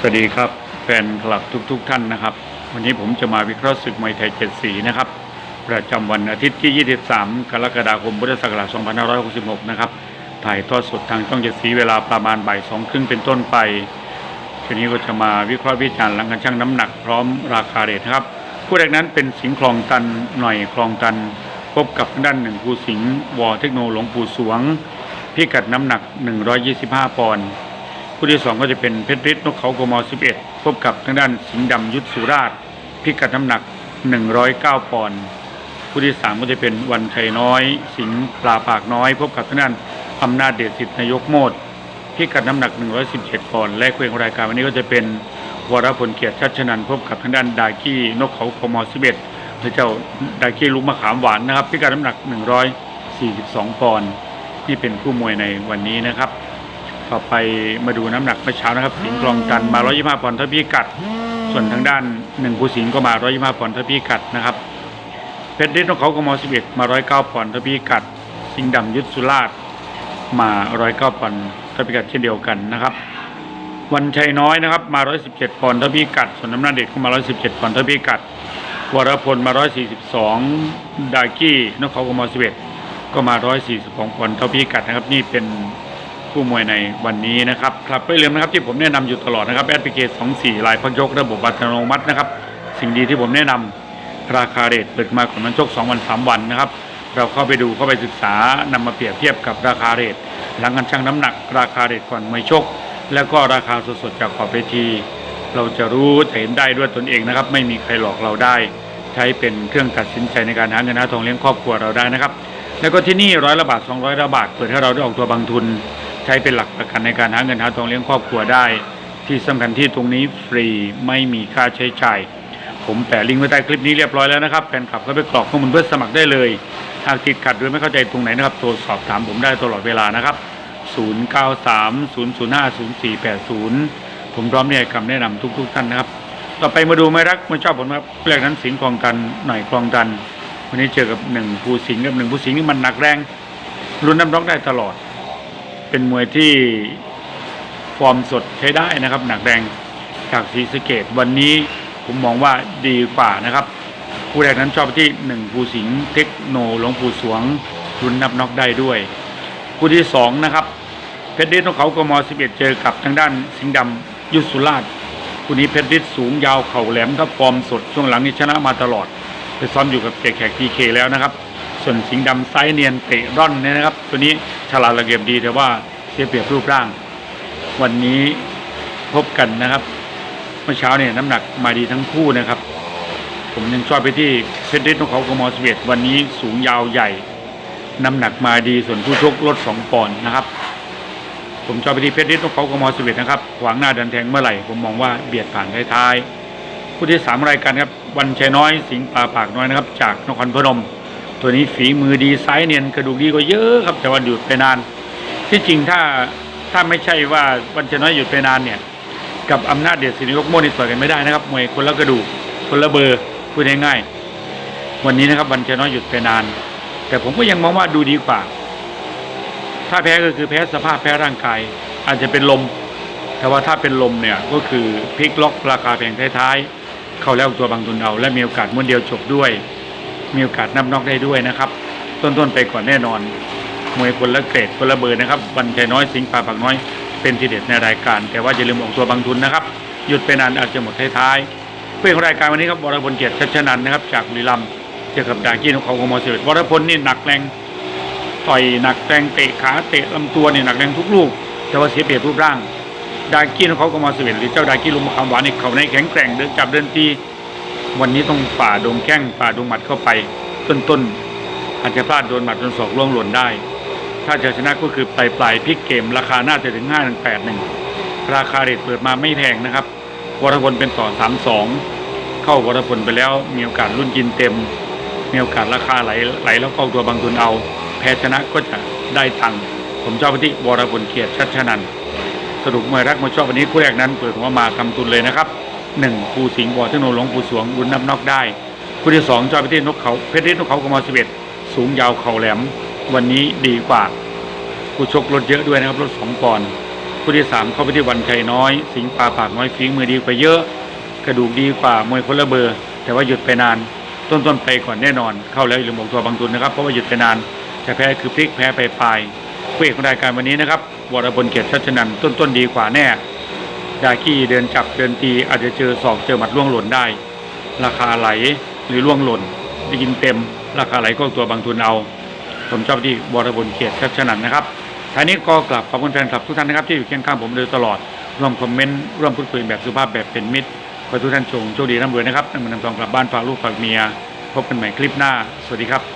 สวัสดีครับแฟนคลับทุกๆทท่านนะครับ วันนี้ผมจะมาวิเคราะห์ศึกมวยไทยเจ็ดสีนะครับ ประจำวันอาทิตย์ที่ 23 กรกฎาคมพุทธศักราช2566 นะครับ ถ่ายทอดสดทางช่องเจ็ดสีเวลาประมาณบ่ายสองครึ่งเป็นต้นไปทีนี้ก็จะมาวิเคราะห์วิจารณ์หลังการชั่งน้ำหนักพร้อมราคาเรทนะครับคู่แรกนั้นเป็นสิงห์คลองตันหน่อยคลองตัน พบกับด้านหนึ่งภูสิงห์วอเทคโนหลวงปู่สวง พิกัดน้ำหนัก 125 ปอนด์ คู่ที่สองก็จะเป็นเพชรฤทธิ์นกเขากม11 พบกับทางด้านสิงห์ดำยุทธสุราช พิกัดน้ำหนัก 109 ปอนด์คู่ที่สามก็จะเป็นวันชัยน้อย สิงห์ปลาปากน้อย พบกับทางด้านอำนาจเดชสิทธิ์นายกโมดพิกัดน้ำหนัก 117 ปอนด์และคู่เอกของรายการวันนี้ก็จะเป็นวรพลเกียรติชัชนันท์พบกับทางด้านดากี้นกเขากม11หรือเจ้าดากี้ลูกมะขามหวานนะครับ พิกัดน้ำหนัก 142 ปอนด์นี่เป็นคู่มวยในวันนี้นะครับ ต่อไปมาดูน้ำหนักเมื่อเช้านะครับ สิงกลองจันทร์มา125ปอนด์เท่าพี่กัด ส่วนทางด้านหนึ่งผู้สิงก็มา125ปอนด์เท่าพี่กัดนะครับเพชรฤทธิ์นกเขาก็ม11มา109ปอนด์เท่าพี่กัด สิงห์ดำยุทธสุราชมา109ปอนด์เท่าพี่กัดเช่นเดียวกันนะครับ วันชัยน้อยนะครับ มา117ปอนด์เท่าพี่กัด ส่วนน้ำหนักเด็กก็มา117ปอนด์เท่าพี่กัดวรพลมา142ดากี้นกเขาก็ม11ก็มา142ปอนด์เท่าพี่กัดนะครับนี่เป็น ผู้มวยในวันนี้นะครับครับไม่ลืมนะครับที่ผมแนะนำอยู่ตลอดนะครับแอดพลิเคชัน24ลายพักยกระบบอัตโนมัตินะครับ สิ่งดีที่ผมแนะนำราคาเรทเปิดมาก่อนมันชก2วัน 3 วันนะครับ เราเข้าไปดูเข้าไปศึกษานำมาเปรียบเทียบกับราคาเรทหลังการชั่งน้ำหนัก ราคาเรทก่อนมวยชก แล้วก็ราคาสดๆจากขอบเวที เราจะรู้จะเห็นได้ด้วยตนเองนะครับ ไม่มีใครหลอกเราได้ ใช้เป็นเครื่องตัดสินใจในการหาเงินหาทองเลี้ยงครอบครัวเราได้นะครับแล้วก็ที่นี่ร้อยละบาท200ละบาทเปิดให้เราได้ออกตัวบางทุน ใช้เป็นหลักประกันในการหาเงินหาทองเลี้ยงครอบครัวได้ ที่สำคัญที่ตรงนี้ฟรีไม่มีค่าใช้จ่าย ผมแปะลิงก์ไว้ใต้คลิปนี้เรียบร้อยแล้วนะครับแฟนคลับก็ไปกรอกข้อมูลเพื่อสมัครได้เลยหากติดขัดหรือไม่เข้าใจตรงไหนนะครับโทรสอบถามผมได้ตลอดเวลานะครับ 0930050480 ผมพร้อมที่จะคำแนะนำทุก ๆ ท่านนะครับ ต่อไปมาดูไม่รักไม่ชอบผมครับแรกนั้นสิงคลองตันหน่อยคลองตัน วันนี้เจอกับหนึ่งภูสิงกับหนึ่งภูสิงนี่มันหนักแรงรุนน้ำร้องได้ตลอด เป็นมวยที่ฟอร์มสดใช้ได้นะครับ หนักแรงจากศรีสะเกดวันนี้ผมมองว่าดีกว่านะครับผู้แรกนั้นชอบที่หนึ่งภูสิงห์เทคโนหลวงปู่สวงรุนนับน็อกได้ด้วยคู่ที่สองนะครับเพชรฤทธิ์นกเขากม11เจอกับทางด้านสิงห์ดำยุทธสุราชคู่นี้เพชรฤทธิ์สูงยาวเข่าแหลมถ้าฟอร์มสดช่วงหลังนี้ชนะมาตลอดไปซ้อมอยู่กับเจแขกทีเคแล้วนะครับ ส่วนสิงห์ดำไซเนียนเตะร่อนเนี่ยนะครับ ตัวนี้ ฉลาดระเกียบดีแต่ว่าเสียเปรียบรูปร่าง วันนี้พบกันนะครับ เมื่อเช้าเนี่ยน้ำหนักมาดีทั้งคู่นะครับ ผมยังชอบไปที่เพชรฤทธิ์นกเขากมสเวตวันนี้สูงยาวใหญ่ น้ำหนักมาดีส่วนผู้ชกลดสองปอนด์นะครับ ผมชอบไปที่เพชรฤทธิ์นกเขากมสเวตนะครับขวางหน้าดันแทงเมื่อไหร่ผมมองว่าเบียดผ่านท้ายๆผู้ที่สามรายการครับวันชัยน้อยสิงห์ปลาปากน้อยนะครับ จากนครพนม ตัวนี้ฝีมือดีไซส์เนียนกระดูกดีก็เยอะครับแต่ว่าหยุดไปนาน ที่จริงถ้าถ้าไม่ใช่ว่าวันชัยน้อยหยุดไปนานเนี่ย กับอำนาจเดชศิริยกโมนี่ต่อยกันไม่ได้นะครับมวยคนละกระดูกคนละเบอร์พูดง่ายๆวันนี้นะครับวันชัยน้อยหยุดไปนาน แต่ผมก็ยังมองว่าดูดีกว่า ถ้าแพ้ก็คือแพ้สภาพแพ้ร่างกายอาจจะเป็นลม แต่ว่าถ้าเป็นลมเนี่ยก็คือพลิกล็อกราคาแพงท้ายๆเข้าแล้วตัวบางทุนเอาและมีโอกาสม้วนเดียวจบด้วย มีโอกาสนับน็อกได้ด้วยนะครับ ต้นๆไปก่อนแน่นอน มวยคนละเกรดคนละเบอร์นะครับวันชัยน้อยสิงห์ป่าปากน้อยเป็นทีเด็ดในรายการ แต่ว่าอย่าลืมออกตัวบางทุนนะครับ หยุดไปนานอาจจะหมดท้ายๆเพื่อนของรายการวันนี้ครับวรพลเกียรติชัชนันนะครับจากบุรีรัมย์เจอกับดากี้นกเขาโคมอเสวตวรพลนี่หนักแรงต่อยหนักแรงเตะขาเตะลำตัวนี่หนักแรงทุกลูก แต่ว่าเสียเปรียบรูปร่างดากี้นกเขาโคมอเสวตหรือเจ้าดากี้ลุงมะขามหวานนี่เขาในแข็งแกร่งเดินจับเดินตี วันนี้ต้องฝ่าดงแข้งฝ่าดงหมัดเข้าไป ต้นๆอาจจะพลาดโดนหมัดโดนศอกล่วงหล่นได้ ถ้าจะชนะก็คือปลายปลายพลิกเกมราคาน่าจะถึง5 1 8 1ราคาเรทเปิดมาไม่แพงนะครับวรพลเป็นต่อ3 2เข้าวรพลไปแล้วมีโอกาสรุ่นกินเต็มมีโอกาสราคาไหลไหลแล้วเข้าตัวบางทุนเอา แพ้ชนะก็จะได้ตังค์ผมชอบไปที่วรพลเกียรติชัชนันสรุปมวยรักมวยชอบวันนี้คู่แรกนั้นเปิดหัวมาทำทุนเลยนะครับ หนึ่งภูสิงห์บอเทคโนหลวงปู่สวงรุนนับนอกได้คู่ที่สองจอยไปที่นกเขาเพชรนกเขากมสิบเอ็ดสูงยาวเข่าแหลม วันนี้ดีกว่าคู่ชกลดเยอะด้วยนะครับลดสองปอนด์คู่ที่สามเข้าไปที่วันชัยน้อย สิงห์ปลาปากน้อยฝีมือดีกว่าเยอะ กระดูกดีกว่ามวยคนละเบอร์ แต่ว่าหยุดไปนาน ต้นๆไปก่อนแน่นอน เข้าแล้วอย่าลืมบอกตัวบางทุนนะครับเพราะว่าหยุดไปนานจะแพ้คือพลิกแพ้ไปปลายคู่เอกของรายการวันนี้นะครับวรพลเกียรติชัชนันท์ต้นดีกว่าแน่ ดากี้เดินจับเดินตีอาจจะเจอศอกเจอหมัดล่วงหล่นได้ ราคาไหลหรือล่วงหล่นได้กินเต็ม ราคาไหลก็ตัวบางทุนเอา ผมชอบที่วรพลเกียรติชัชนันนะครับท้ายนี้ก็กลับขอบคุณแฟนคลับทุกท่านนะครับที่อยู่เคียงข้างผมโดยตลอดร่วมคอมเมนต์ร่วมพูดคุยแบบสุภาพแบบเป็นมิตรขอทุกท่านโชคโชคดีร่ำรวยนะครับนำเงินนำทองกลับบ้านฝากลูกฝากเมีย พบกันใหม่คลิปหน้า สวัสดีครับ